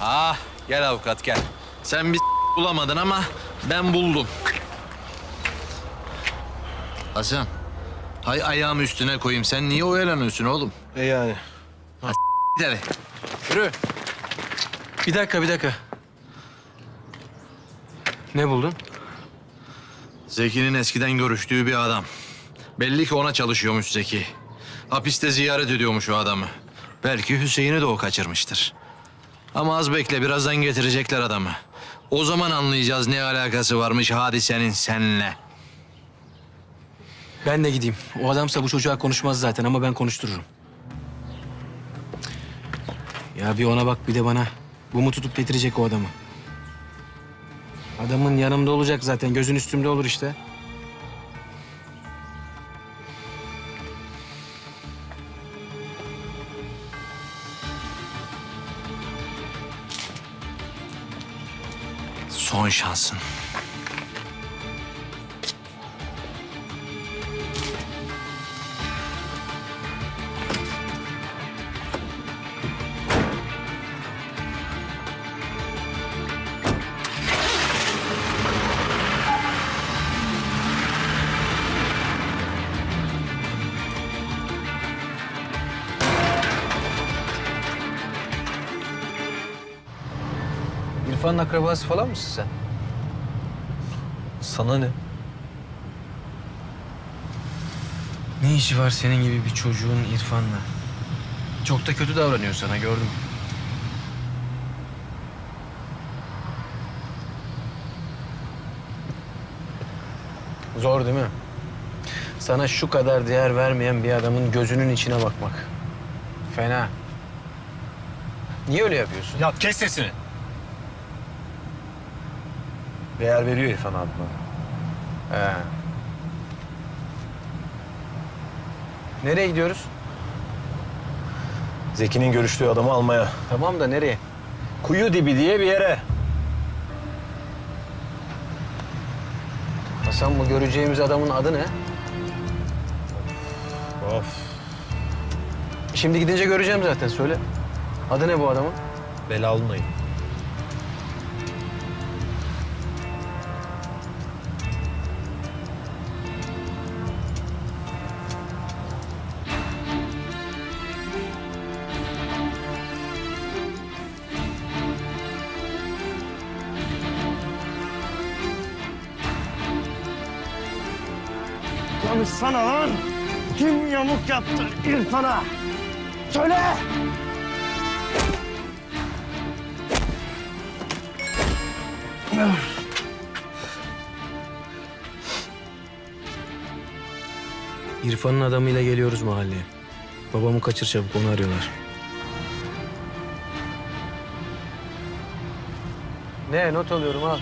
Ah gel avukat gel. Sen bir bulamadın ama ben buldum. Hasan. Hay ayağımı üstüne koyayım. Sen niye oyalanıyorsun oğlum? E yani. Git eve. Yürü. Bir dakika bir dakika. Ne buldun? Zeki'nin eskiden görüştüğü bir adam. Belli ki ona çalışıyormuş Zeki. Hapiste ziyaret ediyormuş o adamı. Belki Hüseyin'i de o kaçırmıştır. Ama az bekle birazdan getirecekler adamı. O zaman anlayacağız ne alakası varmış hadisenin seninle. Ben de gideyim. O adamsa bu çocuğa konuşmaz zaten ama ben konuştururum. Ya bir ona bak bir de bana. Bu mu tutup getirecek o adamı? Adamın yanımda olacak zaten. Gözün üstümde olur işte. Son şansın. İrfan'ın akrabası falan mısın sen? Sana ne? Ne işi var senin gibi bir çocuğun İrfan'la? Çok da kötü davranıyor sana gördüm. Zor değil mi? Sana şu kadar değer vermeyen bir adamın gözünün içine bakmak. Fena. Niye öyle yapıyorsun? Ya kes sesini. Değer veriyor İrfan abi bana. He. Nereye gidiyoruz? Zeki'nin görüştüğü adamı almaya. Tamam da nereye? Kuyu dibi diye bir yere. Hasan bu göreceğimiz adamın adı ne? Of. Şimdi gidince göreceğim zaten söyle. Adı ne bu adamın? Belalınayım. Konuşsana lan! Kim yamuk yaptı İrfan'a? Söyle! İrfan'ın adamıyla geliyoruz mahalleye. Babamı kaçır çabuk onu arıyorlar. Ne not alıyorum al.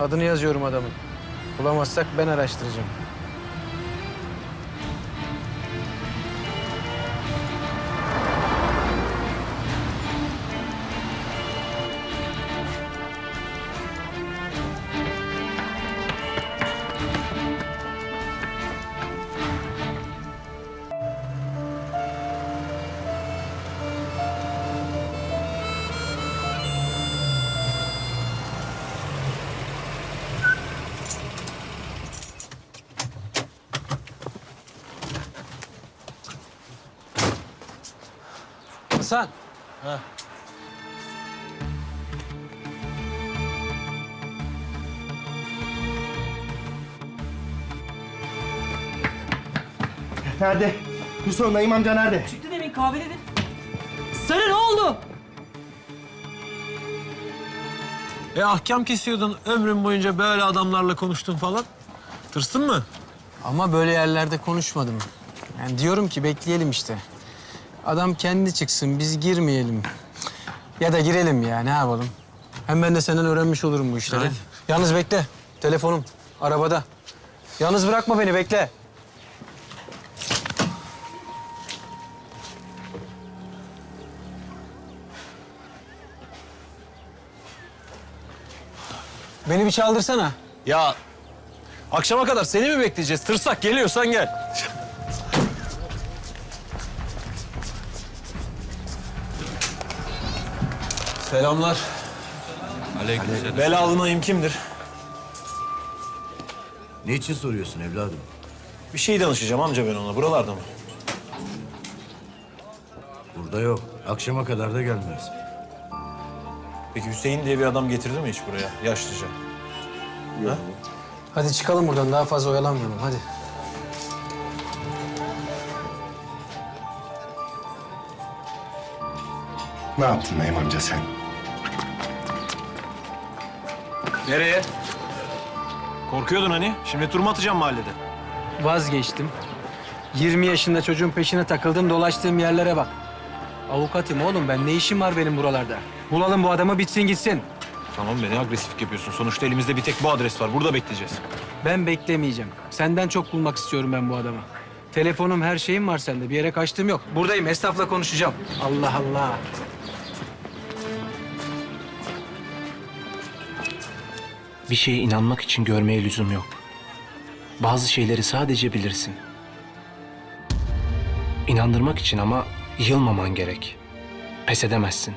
Adını yazıyorum adamın. Bulamazsak ben araştıracağım. Hasan. Nerede? Hüsnü Naim amca nerede? Çıktı demin kahvededir. Sarı ne oldu? E ahkam kesiyordun ömrün boyunca böyle adamlarla konuştun falan. Tırsın mı? Ama böyle yerlerde konuşmadım. Yani diyorum ki bekleyelim işte. Adam kendi çıksın, biz girmeyelim. Ya da girelim ya, ne yapalım? Hem ben de senden öğrenmiş olurum bu işleri. Hadi. Yalnız bekle, telefonum arabada. Yalnız bırakma beni, bekle. Beni bir çaldırsana. Ya akşama kadar seni mi bekleyeceğiz? Tırsak geliyorsan gel. Selamlar. Aleykümselam. Belalı Naim kimdir? Ne için soruyorsun evladım? Bir şey danışacağım amca ben ona. Buralarda mı? Burada yok. Akşama kadar da gelmez. Peki Hüseyin diye bir adam getirdi mi hiç buraya? Yaşlıca. Hadi çıkalım buradan daha fazla oyalanmayalım hadi. Ne yaptın Naim amca sen? Nereye? Korkuyordun hani. Şimdi tur mu atacağım mahallede? Vazgeçtim. 20 yaşında çocuğun peşine takıldım dolaştığım yerlere bak. Avukatım oğlum ben ne işim var benim buralarda? Bulalım bu adamı bitsin gitsin. Tamam beni agresif yapıyorsun. Sonuçta elimizde bir tek bu adres var. Burada bekleyeceğiz. Ben beklemeyeceğim. Senden çok bulmak istiyorum ben bu adamı. Telefonum her şeyim var sende. Bir yere kaçtığım yok. Buradayım esnafla konuşacağım. Allah Allah. Bir şeye inanmak için görmeye lüzum yok. Bazı şeyleri sadece bilirsin. İnandırmak için ama yılmaman gerek. Pes edemezsin.